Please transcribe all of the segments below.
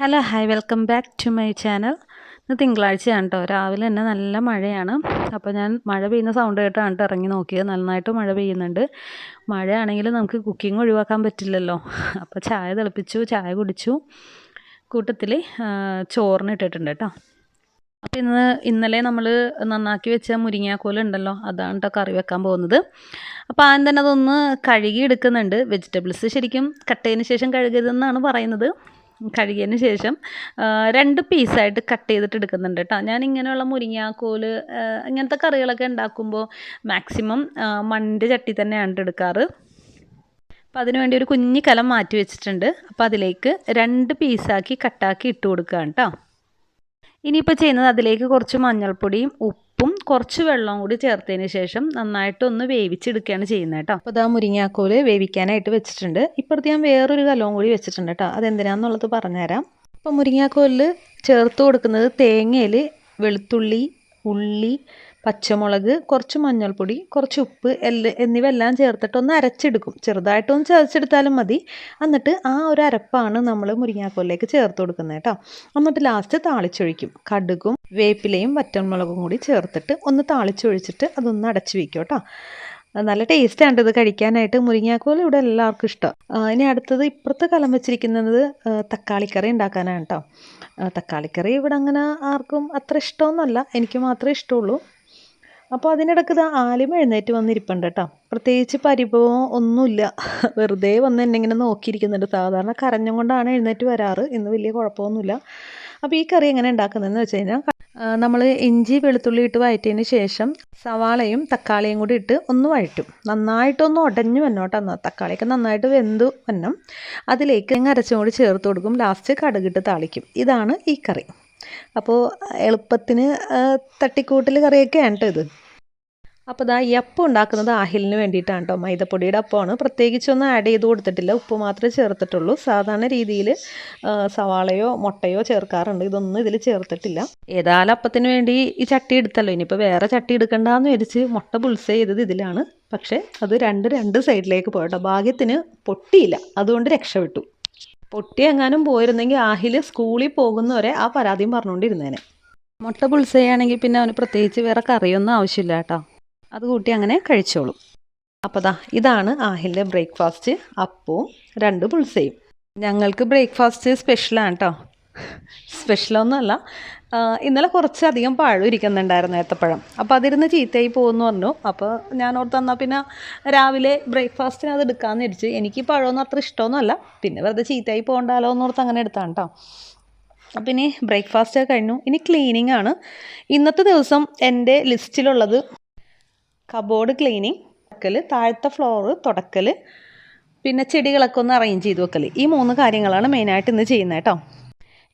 Hello hi welcome back to my channel ഇന്ന് തിങ്കളാഴ്ചയാണ് കേട്ടോ രാവിലെ തന്നെ നല്ല മഴയാണ്. അപ്പോൾ ഞാൻ മഴ പെയ്യുന്ന സൗണ്ട് കേട്ടാണ് കേട്ടോ ഇറങ്ങി നോക്കിയത്. നന്നായിട്ട് മഴ പെയ്യുന്നുണ്ട്. മഴയാണെങ്കിൽ നമുക്ക് കുക്കിംഗ് ഒഴിവാക്കാൻ പറ്റില്ലല്ലോ. അപ്പോൾ ചായ തിളപ്പിച്ചു ചായ കുടിച്ചു. കൂട്ടത്തിൽ ചോറിന് ഇട്ടിട്ടുണ്ട് കേട്ടോ അപ്പോൾ ഇന്ന് ഇന്നലെ നമ്മൾ നന്നാക്കി വെച്ച മുരിങ്ങാക്കോല ഉണ്ടല്ലോ അതാണ് കേട്ടോ കറി വെക്കാൻ പോകുന്നത്. അപ്പോൾ ആദ്യം തന്നെ അതൊന്ന് കഴുകി എടുക്കുന്നുണ്ട് വെജിറ്റബിൾസ് ശരിക്കും കട്ട് ചെയ്തതിന് ശേഷം കഴുകരുതെന്നാണ് പറയുന്നത്. കഴുകിയതിന് ശേഷം രണ്ട് പീസായിട്ട് കട്ട് ചെയ്തിട്ട് എടുക്കുന്നുണ്ട് കേട്ടോ ഞാൻ ഇങ്ങനെയുള്ള മുരിങ്ങാക്കോൽ ഇങ്ങനത്തെ കറികളൊക്കെ ഉണ്ടാക്കുമ്പോൾ മാക്സിമം മണ്ണിന്റെ ചട്ടി തന്നെയാണ് എടുക്കാറ്. അപ്പോൾ അതിന് വേണ്ടി ഒരു കുഞ്ഞു കലം മാറ്റി വെച്ചിട്ടുണ്ട്. അപ്പോൾ അതിലേക്ക് രണ്ട് പീസാക്കി കട്ടാക്കി ഇട്ട് കൊടുക്കുകയാണ് കേട്ടോ ഇനിയിപ്പോൾ ചെയ്യുന്നത് അതിലേക്ക് കുറച്ച് മഞ്ഞൾപ്പൊടിയും ഉപ്പും കുറച്ച് വെള്ളവും കൂടി ചേർത്തതിന് ശേഷം നന്നായിട്ടൊന്ന് വേവിച്ചെടുക്കുകയാണ് ചെയ്യുന്നത് കേട്ടോ. അപ്പോൾ ഇതാ മുരിങ്ങാക്കോൽ വേവിക്കാനായിട്ട് വെച്ചിട്ടുണ്ട്. ഇപ്പോഴത്തെ ഞാൻ വേറൊരു കലവും കൂടി വെച്ചിട്ടുണ്ട് കേട്ടോ. അതെന്തിനാന്നുള്ളത് പറഞ്ഞുതരാം. അപ്പോൾ മുരിങ്ങാക്കോലിൽ ചേർത്ത് കൊടുക്കുന്നത് തേങ്ങയിൽ വെളുത്തുള്ളി ഉള്ളി പച്ചമുളക് കുറച്ച് മഞ്ഞൾപ്പൊടി കുറച്ച് ഉപ്പ് എല്ല എന്നിവ എല്ലാം ചേർത്തിട്ട് ഒന്ന് അരച്ചെടുക്കും. ചെറുതായിട്ടൊന്ന് ചതച്ചെടുത്താലും മതി. എന്നിട്ട് ആ ഒരു അരപ്പാണ് നമ്മൾ മുരിങ്ങാക്കോലിലേക്ക് ചേർത്ത് കൊടുക്കുന്നത് കേട്ടോ. എന്നിട്ട് ലാസ്റ്റ് താളിച്ചൊഴിക്കും. കടുകും വേപ്പിലയും വറ്റൻമുളകും കൂടി ചേർത്തിട്ട് ഒന്ന് താളിച്ചൊഴിച്ചിട്ട് അതൊന്ന് അടച്ചു വയ്ക്കും കേട്ടോ. നല്ല ടേസ്റ്റാണ് ഇത് കഴിക്കാനായിട്ട്. മുരിങ്ങാക്കോൽ ഇവിടെ എല്ലാവർക്കും ഇഷ്ടം. ഇനി അടുത്തത് ഇപ്പുറത്ത് കലം വെച്ചിരിക്കുന്നത് തക്കാളിക്കറി ഉണ്ടാക്കാനാണ് കേട്ടോ. തക്കാളിക്കറി ഇവിടെ അങ്ങനെ ആർക്കും അത്ര ഇഷ്ടമൊന്നുമല്ല. എനിക്ക് മാത്രമേ ഇഷ്ടമുള്ളൂ. അപ്പോൾ അതിനിടയ്ക്ക് ഇത് ആലിമ എഴുന്നേറ്റ് വന്നിരിപ്പുണ്ട് കേട്ടോ പ്രത്യേകിച്ച് പരിഭവം ഒന്നുമില്ല. വെറുതെ വന്ന് എന്നെ ഇങ്ങനെ നോക്കിയിരിക്കുന്നുണ്ട്. സാധാരണ കരഞ്ഞും കൊണ്ടാണ് എഴുന്നേറ്റ് വരാറ്. ഇന്ന് വലിയ കുഴപ്പമൊന്നുമില്ല. അപ്പോൾ ഈ കറി എങ്ങനെ ഉണ്ടാക്കുന്നതെന്ന് വെച്ച് കഴിഞ്ഞാൽ നമ്മൾ ഇഞ്ചി വെളുത്തുള്ളി ഇട്ട് വഴറ്റിയതിന് ശേഷം സവാളയും തക്കാളിയും കൂടി ഇട്ട് ഒന്ന് വഴറ്റും. നന്നായിട്ടൊന്ന് ഉടഞ്ഞു വന്നോട്ടെ എന്നാൽ തക്കാളിയൊക്കെ നന്നായിട്ട് വെന്തു വന്നം അതിലേക്ക് അരച്ചും കൂടി ചേർത്ത് കൊടുക്കും. ലാസ്റ്റ് കടുകിട്ട് താളിക്കും. ഇതാണ് ഈ കറി. അപ്പോൾ എളുപ്പത്തിന് തട്ടിക്കൂട്ടിൽ കറിയൊക്കെയാണ് ഇത്. അപ്പോൾ ഇതാ ഈ അപ്പം ഉണ്ടാക്കുന്നത് അഹിലിന് വേണ്ടിയിട്ടാണ് കേട്ടോ മൈദപ്പൊടിയുടെ അപ്പമാണ്. പ്രത്യേകിച്ചൊന്നും ആഡ് ചെയ്ത് കൊടുത്തിട്ടില്ല. ഉപ്പ് മാത്രമേ ചേർത്തിട്ടുള്ളൂ. സാധാരണ രീതിയിൽ സവാളയോ മുട്ടയോ ചേർക്കാറുണ്ട്. ഇതൊന്നും ഇതിൽ ചേർത്തിട്ടില്ല. ഏതായാലും അപ്പത്തിന് വേണ്ടി ഈ ചട്ടി എടുത്തല്ലോ. ഇനിയിപ്പോൾ വേറെ ചട്ടി എടുക്കണ്ടെന്ന് വിചാരിച്ച് മുട്ട പുൾസ് ചെയ്തത് ഇതിലാണ്. പക്ഷേ അത് രണ്ട് രണ്ട് സൈഡിലേക്ക് പോയിട്ടോ ഭാഗ്യത്തിന് പൊട്ടിയില്ല. അതുകൊണ്ട് രക്ഷപ്പെട്ടു. പൊട്ടി എങ്ങാനും പോയിരുന്നെങ്കിൽ ആഹിൽ സ്കൂളിൽ പോകുന്നവരെ ആ പരാതിയും പറഞ്ഞുകൊണ്ടിരുന്നേനെ. മുട്ട പുൾസ് ചെയ്യുകയാണെങ്കിൽ പിന്നെ അവന് പ്രത്യേകിച്ച് വേറെ കറിയൊന്നും ആവശ്യമില്ല കേട്ടോ. അത് കൂട്ടി അങ്ങനെ കഴിച്ചോളും. അപ്പോൾ ദാ ഇതാണ് ആഹിലിന്റെ ബ്രേക്ക്ഫാസ്റ്റ്. അപ്പവും രണ്ട് പുൾസയും ഞങ്ങൾക്ക് ബ്രേക്ക്ഫാസ്റ്റ് സ്പെഷ്യലാണ് കേട്ടോ. സ്പെഷ്യലൊന്നുമല്ല. ഇന്നലെ കുറച്ചധികം പഴം ഇരിക്കുന്നുണ്ടായിരുന്നു ഏത്തപ്പഴം. അപ്പോൾ അതിരുന്ന് ചീത്തയായി പോകുമെന്ന് പറഞ്ഞു. അപ്പോൾ ഞാൻ ഓർത്ത് തന്നാൽ പിന്നെ രാവിലെ ബ്രേക്ക്ഫാസ്റ്റിന് അത് എടുക്കാമെന്ന് ഇരിച്ചു എനിക്ക് പഴമൊന്നും അത്ര ഇഷ്ടമൊന്നുമല്ല. പിന്നെ വെറുതെ ചീത്തയായി പോകണ്ടാലോ എന്ന് ഓർത്ത് അങ്ങനെ എടുത്താണ് കേട്ടോ അപ്പം ഇനി ബ്രേക്ക്ഫാസ്റ്റ് കഴിഞ്ഞു. ഇനി ക്ലീനിങ് ആണ്. ഇന്നത്തെ ദിവസം എന്റെ ലിസ്റ്റിലുള്ളത് കബോർഡ് ക്ലീനിങ് തുടക്കൽ താഴത്തെ ഫ്ലോറ് തുടക്കൽ പിന്നെ ചെടികളൊക്കെ ഒന്ന് അറേഞ്ച് ചെയ്ത് വെക്കൽ ഈ മൂന്ന് കാര്യങ്ങളാണ് മെയിനായിട്ട് ഇന്ന് ചെയ്യുന്നത് കേട്ടോ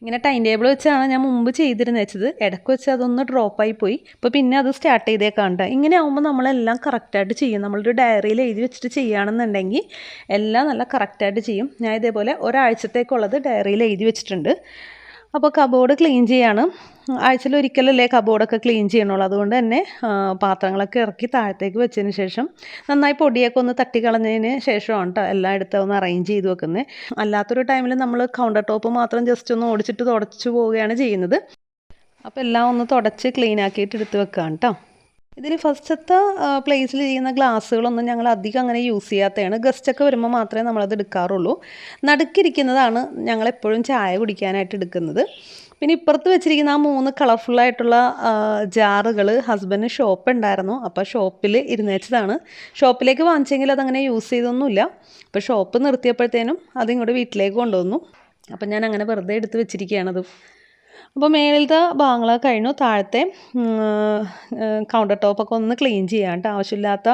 ഇങ്ങനെ ടൈം ടേബിൾ വെച്ചാണ് ഞാൻ മുമ്പ് ചെയ്തിരുന്നത്. വെച്ചത്. ഇടയ്ക്ക് വെച്ച് അതൊന്ന് ഡ്രോപ്പായി പോയി. ഇപ്പോൾ പിന്നെ അത് സ്റ്റാർട്ട് ചെയ്തേക്കാണ്ട് ഇങ്ങനെ ആകുമ്പോൾ നമ്മളെല്ലാം കറക്റ്റായിട്ട് ചെയ്യും. നമ്മളൊരു ഡയറിയിൽ എഴുതി വെച്ചിട്ട് ചെയ്യുകയാണെന്നുണ്ടെങ്കിൽ എല്ലാം നല്ല കറക്റ്റായിട്ട് ചെയ്യും. ഞാൻ ഇതേപോലെ ഒരാഴ്ചത്തേക്കുള്ളത് ഡയറിയിൽ എഴുതി വെച്ചിട്ടുണ്ട്. അപ്പോൾ കബോർഡ് ക്ലീൻ ചെയ്യാണ്. ആഴ്ചയിൽ ഒരിക്കലല്ലേ കബോർഡൊക്കെ ക്ലീൻ ചെയ്യണുള്ളൂ. അതുകൊണ്ട് തന്നെ പാത്രങ്ങളൊക്കെ ഇറക്കി താഴത്തേക്ക് വെച്ചതിന് ശേഷം നന്നായി പൊടിയൊക്കെ ഒന്ന് തട്ടിക്കളഞ്ഞതിന് ശേഷമാണ് കേട്ടോ എല്ലാം എടുത്ത് ഒന്ന് അറേഞ്ച് ചെയ്ത് വെക്കുന്നത് അല്ലാത്തൊരു ടൈമിൽ നമ്മൾ കൗണ്ടർ ടോപ്പ് മാത്രം ജസ്റ്റ് ഒന്ന് ഓടിച്ചിട്ട് തുടച്ചു പോവുകയാണ് ചെയ്യുന്നത്. അപ്പോൾ എല്ലാം ഒന്ന് തുടച്ച് ക്ലീൻ ആക്കിയിട്ട് എടുത്ത് വെക്കുകയാണ് കേട്ടോ ഇതിന് ഫസ്റ്റത്തെ പ്ലേസിൽ ചെയ്യുന്ന ഗ്ലാസ്സുകളൊന്നും ഞങ്ങൾ അധികം അങ്ങനെ യൂസ് ചെയ്യാത്തതാണ്. ഗസ്റ്റൊക്കെ വരുമ്പോൾ മാത്രമേ നമ്മളത് എടുക്കാറുള്ളൂ. നടുക്കിരിക്കുന്നതാണ് ഞങ്ങൾ എപ്പോഴും ചായ കുടിക്കാനായിട്ട് എടുക്കുന്നത്. പിന്നെ ഇപ്പുറത്ത് വെച്ചിരിക്കുന്ന ആ മൂന്ന് കളർഫുള്ളായിട്ടുള്ള ജാറുകൾ ഹസ്ബൻഡിന് ഷോപ്പ് ഉണ്ടായിരുന്നു. അപ്പോൾ ഷോപ്പിൽ ഇരുന്നേച്ചതാണ്. ഷോപ്പിലേക്ക് വാങ്ങിച്ചെങ്കിൽ അതങ്ങനെ യൂസ് ചെയ്തൊന്നുമില്ല. അപ്പോൾ ഷോപ്പ് നിർത്തിയപ്പോഴത്തേനും അതിങ്ങോട്ട് വീട്ടിലേക്ക് കൊണ്ടുവന്നു. അപ്പം ഞാൻ അങ്ങനെ വെറുതെ എടുത്ത് വെച്ചിരിക്കുകയാണത്. അപ്പോൾ മേളിലത്തെ ഭാഗങ്ങളൊക്കെ കഴിഞ്ഞു. താഴത്തെ കൗണ്ടർ ടോപ്പൊക്കെ ഒന്ന് ക്ലീൻ ചെയ്യാം കേട്ടോ. ആവശ്യമില്ലാത്ത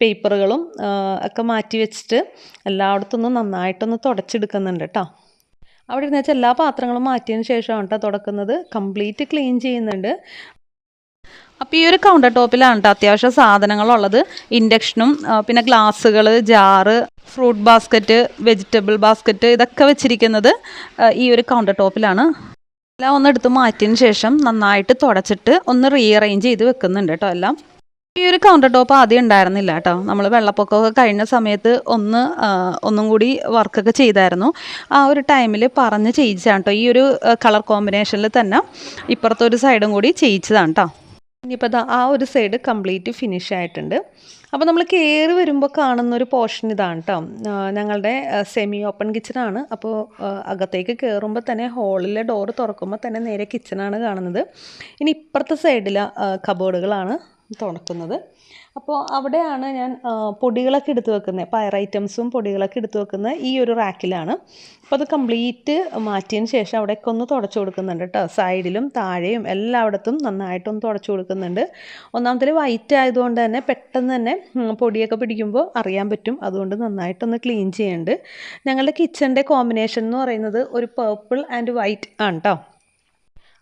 പേപ്പറുകളും ഒക്കെ മാറ്റി വെച്ചിട്ട് എല്ലായിടത്തും ഒന്ന് നന്നായിട്ടൊന്ന് തുടച്ചെടുക്കുന്നുണ്ട് കേട്ടോ. അവിടെ ഇരുന്ന് വെച്ചാൽ എല്ലാ പാത്രങ്ങളും മാറ്റിയതിന് ശേഷമാണ് കേട്ടോ തുടക്കുന്നത്. കംപ്ലീറ്റ് ക്ലീൻ ചെയ്യുന്നുണ്ട്. അപ്പോൾ ഈ ഒരു കൗണ്ടർ ടോപ്പിലാണ് കേട്ടോ അത്യാവശ്യം സാധനങ്ങളുള്ളത്. ഇൻഡക്ഷനും പിന്നെ ഗ്ലാസ്സുകൾ jar fruit basket vegetable basket ഇതൊക്കെ വെച്ചിരിക്കുന്നത് ഈ ഒരു കൗണ്ടർ ടോപ്പിലാണ് എല്ലാം ഒന്ന് എടുത്ത് മാറ്റിയതിന് ശേഷം നന്നായിട്ട് തുടച്ചിട്ട് ഒന്ന് റീഅറേഞ്ച് ചെയ്ത് വെക്കുന്നുണ്ട് കേട്ടോ എല്ലാം. ഈ ഒരു കൗണ്ടർ ടോപ്പ് ആദ്യം ഉണ്ടായിരുന്നില്ല കേട്ടോ. നമ്മൾ വെള്ളപ്പൊക്കമൊക്കെ കഴിഞ്ഞ സമയത്ത് ഒന്ന് ഒന്നും കൂടി വർക്കൊക്കെ ചെയ്തായിരുന്നു. ആ ഒരു ടൈമിൽ പറഞ്ഞ് ചെയ്യിച്ചതാണ് കേട്ടോ. ഈ ഒരു കളർ കോമ്പിനേഷനിൽ തന്നെ ഇപ്പുറത്തെ ഒരു സൈഡും കൂടി ചെയ്യിച്ചതാണ് കേട്ടോ. ഇനിയിപ്പോൾ ആ ഒരു സൈഡ് കംപ്ലീറ്റ് ഫിനിഷ് ആയിട്ടുണ്ട്. അപ്പോൾ നമ്മൾ കയറി വരുമ്പോൾ കാണുന്ന ഒരു പോർഷൻ ഇതാണ് കേട്ടോ ഞങ്ങളുടെ സെമി ഓപ്പൺ കിച്ചണാണ് അപ്പോൾ അകത്തേക്ക് കയറുമ്പോൾ തന്നെ ഹോളിലെ ഡോറ് തുറക്കുമ്പോൾ തന്നെ നേരെ കിച്ചണാണ് കാണുന്നത്. ഇനി ഇപ്പുറത്തെ സൈഡിലെ കബോർഡുകളാണ് തുറക്കുന്നത് അപ്പോൾ അവിടെയാണ് ഞാൻ പൊടികളൊക്കെ എടുത്ത് വെക്കുന്നത്. പയർ ഐറ്റംസും പൊടികളൊക്കെ എടുത്ത് വെക്കുന്നത് ഈ ഒരു റാക്കിലാണ്. അപ്പോൾ അത് കംപ്ലീറ്റ് മാറ്റിയതിന് ശേഷം അവിടെയൊക്കെ ഒന്ന് തുടച്ചു കൊടുക്കുന്നുണ്ട് കേട്ടോ സൈഡിലും താഴെയും എല്ലായിടത്തും നന്നായിട്ടൊന്ന് തുടച്ചു കൊടുക്കുന്നുണ്ട്. ഒന്നാമത്തെ വൈറ്റ് ആയതുകൊണ്ട് തന്നെ പെട്ടെന്ന് തന്നെ പൊടിയൊക്കെ പിടിക്കുമ്പോൾ അറിയാൻ പറ്റും. അതുകൊണ്ട് നന്നായിട്ടൊന്ന് ക്ലീൻ ചെയ്യുന്നുണ്ട് ഞങ്ങളുടെ കിച്ചന്റെ കോമ്പിനേഷൻ എന്ന് പറയുന്നത് ഒരു പേർപ്പിൾ ആൻഡ് വൈറ്റ് ആണ് കേട്ടോ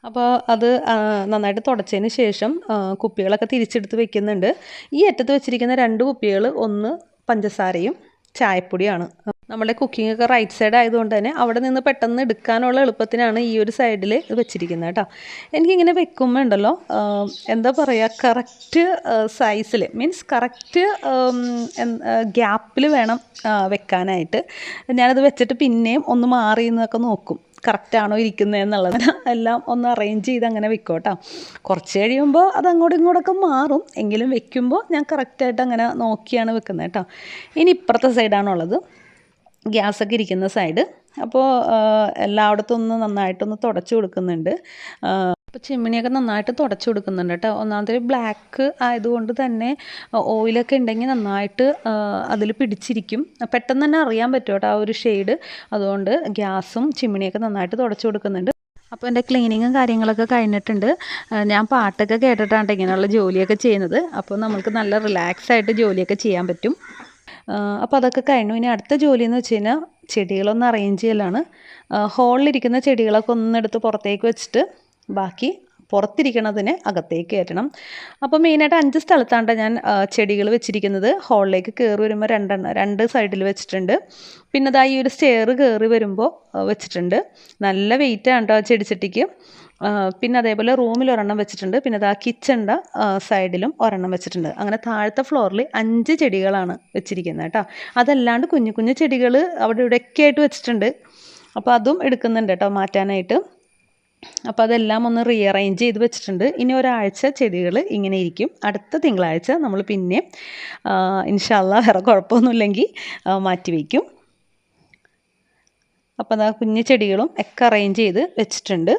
അപ്പോൾ അത് നന്നായിട്ട് തുടച്ചതിന് ശേഷം കുപ്പികളൊക്കെ തിരിച്ചെടുത്ത് വെക്കുന്നുണ്ട്. ഈ അറ്റത്ത് വെച്ചിരിക്കുന്ന രണ്ട് കുപ്പികൾ ഒന്ന് പഞ്ചസാരയും ചായപ്പൊടിയാണ്. നമ്മുടെ കുക്കിംഗ് ഒക്കെ റൈറ്റ് സൈഡ് ആയതുകൊണ്ട് തന്നെ അവിടെ നിന്ന് പെട്ടെന്ന് എടുക്കാനുള്ള എളുപ്പത്തിനാണ് ഈ ഒരു സൈഡിൽ വെച്ചിരിക്കുന്നത് കേട്ടോ. എനിക്കിങ്ങനെ വെക്കുമ്പോൾ ഉണ്ടല്ലോ എന്താ പറയുക കറക്റ്റ് സൈസിൽ മീൻസ് കറക്റ്റ് ഗ്യാപ്പിൽ വേണം വെക്കാനായിട്ട്. ഞാനത് വെച്ചിട്ട് പിന്നെയും ഒന്ന് മാറി എന്നൊക്കെ നോക്കും. കറക്റ്റാണോ ഇരിക്കുന്നത് എന്നുള്ളത്. എല്ലാം ഒന്ന് അറേഞ്ച് ചെയ്ത് അങ്ങനെ വെക്കും കേട്ടോ കുറച്ച് കഴിയുമ്പോൾ അത് അങ്ങോട്ടും ഇങ്ങോട്ടൊക്കെ മാറും. എങ്കിലും വെക്കുമ്പോൾ ഞാൻ കറക്റ്റായിട്ട് അങ്ങനെ നോക്കിയാണ് വെക്കുന്നത് കേട്ടോ. ഇനി ഇപ്പുറത്തെ സൈഡാണുള്ളത് ഗ്യാസൊക്കെ ഇരിക്കുന്ന സൈഡ് അപ്പോൾ എല്ലായിടത്തും ഒന്ന് നന്നായിട്ടൊന്ന് തുടച്ചു കൊടുക്കുന്നുണ്ട്. അപ്പോൾ ചിമ്മിണിയൊക്കെ നന്നായിട്ട് തുടച്ചു കൊടുക്കുന്നുണ്ട് കേട്ടോ. ഒന്നാമത്തെ ബ്ലാക്ക് ആയതുകൊണ്ട് തന്നെ ഓയിലൊക്കെ ഉണ്ടെങ്കിൽ നന്നായിട്ട് അതിൽ പിടിച്ചിരിക്കും. പെട്ടെന്ന് തന്നെ അറിയാൻ പറ്റും കേട്ടോ ആ ഒരു ഷെയ്ഡ് അതുകൊണ്ട് ഗ്യാസും ചിമ്മിണിയൊക്കെ നന്നായിട്ട് തുടച്ചു കൊടുക്കുന്നുണ്ട്. അപ്പോൾ എന്റെ ക്ലീനിങ്ങും കാര്യങ്ങളൊക്കെ കഴിഞ്ഞിട്ടുണ്ട്. ഞാൻ പാട്ടൊക്കെ കേട്ടിട്ടാണ് ഇങ്ങനെയുള്ള ജോലിയൊക്കെ ചെയ്യുന്നത്. അപ്പോൾ നമുക്ക് നല്ല റിലാക്സ് ആയിട്ട് ജോലിയൊക്കെ ചെയ്യാൻ പറ്റും. അപ്പോൾ അതൊക്കെ കഴിഞ്ഞു. ഇനി അടുത്ത ജോലി എന്ന് വെച്ച് കഴിഞ്ഞാൽ ചെടികളൊന്ന് അറേഞ്ച് ചെയ്യലാണ്. ഹോളിലിരിക്കുന്ന ചെടികളൊക്കെ ഒന്നെടുത്ത് പുറത്തേക്ക് വെച്ചിട്ട് ബാക്കി പുറത്തിരിക്കണതിനെ അകത്തേക്ക് കയറ്റണം. അപ്പോൾ മെയിനായിട്ട് അഞ്ച് സ്ഥലത്താണ് ഞാൻ ചെടികൾ വെച്ചിരിക്കുന്നത്. ഹോളിലേക്ക് കയറി വരുമ്പോൾ രണ്ടെണ്ണം രണ്ട് സൈഡിൽ വെച്ചിട്ടുണ്ട്. പിന്നെ ദാ ഈ ഒരു സ്റ്റെയർ കയറി വരുമ്പോൾ വെച്ചിട്ടുണ്ട്. നല്ല വെയിറ്റാണ് കേട്ടോ ചെടിച്ചട്ടിക്ക്. പിന്നെ അതേപോലെ റൂമിൽ ഒരെണ്ണം വെച്ചിട്ടുണ്ട്. പിന്നെ ദാ കിച്ചണിന്റെ സൈഡിലും ഒരെണ്ണം വെച്ചിട്ടുണ്ട്. അങ്ങനെ താഴത്തെ ഫ്ലോറിൽ അഞ്ച് ചെടികളാണ് വെച്ചിരിക്കുന്നത് കേട്ടോ. അതല്ലാണ്ട് കുഞ്ഞു കുഞ്ഞു ചെടികൾ അവിടെ ഇവിടെയൊക്കെ ആയിട്ട് വെച്ചിട്ടുണ്ട്. അപ്പോൾ അതും എടുക്കുന്നുണ്ട് കേട്ടോ മാറ്റാനായിട്ട്. അപ്പോൾ അതെല്ലാം ഒന്ന് റീഅറേഞ്ച് ചെയ്ത് വെച്ചിട്ടുണ്ട്. ഇനി ഒരാഴ്ച ചെടികൾ ഇങ്ങനെ ഇരിക്കും. അടുത്ത തിങ്കളാഴ്ച നമ്മൾ പിന്നെ ഇൻഷാല്ല വേറെ കുഴപ്പമൊന്നുമില്ലെങ്കിൽ മാറ്റി വയ്ക്കും അപ്പോൾ അതാ കുഞ്ഞു ചെടികളും ഒക്കെ അറേഞ്ച് ചെയ്ത് വെച്ചിട്ടുണ്ട്.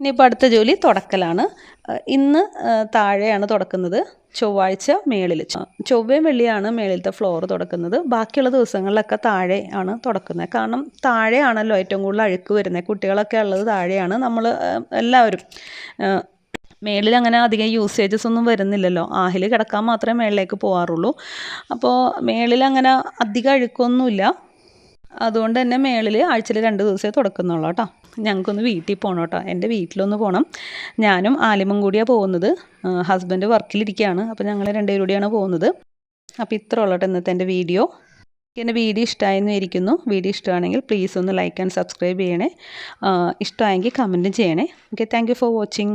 ഇനിയിപ്പോൾ അടുത്ത ജോലി തുടക്കലാണ്. ഇന്ന് താഴെയാണ് തുടക്കുന്നത്. ചൊവ്വാഴ്ച മേളിൽ. ചൊവ്വയും വെള്ളിയാണ് മേളിലത്തെ ഫ്ലോർ തുടക്കുന്നത്. ബാക്കിയുള്ള ദിവസങ്ങളിലൊക്കെ താഴെ ആണ് തുടക്കുന്നത്. കാരണം താഴെയാണല്ലോ ഏറ്റവും കൂടുതൽ അഴുക്ക് വരുന്നത്. കുട്ടികളൊക്കെ ഉള്ളത് താഴെയാണ്. നമ്മൾ എല്ലാവരും മേളിൽ അങ്ങനെ അധികം യൂസേജസ് ഒന്നും വരുന്നില്ലല്ലോ. ആഹിൽ കിടക്കാൻ മാത്രമേ മേളിലേക്ക് പോകാറുള്ളൂ അപ്പോൾ മേളിൽ അങ്ങനെ അധികം അഴുക്കൊന്നുമില്ല. അതുകൊണ്ട് തന്നെ മേളിൽ ആഴ്ചയിൽ രണ്ട് ദിവസമേ തുടക്കുന്നുള്ളൂ കേട്ടോ. ഞങ്ങൾക്കൊന്ന് വീട്ടിൽ പോകണം കേട്ടോ. എന്റെ വീട്ടിലൊന്ന് പോകണം ഞാനും ആലിമും കൂടിയാണ് പോകുന്നത്. ഹസ്ബൻഡ് വർക്കിലിരിക്കുകയാണ് അപ്പോൾ ഞങ്ങൾ രണ്ടുപേരും കൂടിയാണ് പോകുന്നത്. അപ്പോൾ ഇത്ര ഉള്ളട്ടെ ഇന്നത്തെ എന്റെ വീഡിയോ. എന്റെ വീഡിയോ ഇഷ്ടമായെന്ന് ഇരിക്കുന്നു വീഡിയോ ഇഷ്ടമാണെങ്കിൽ പ്ലീസ് ഒന്ന് ലൈക്ക് ആൻഡ് സബ്സ്ക്രൈബ് ചെയ്യണേ. ഇഷ്ടമായെങ്കിൽ കമന്റും ചെയ്യണേ. Okay thank for watching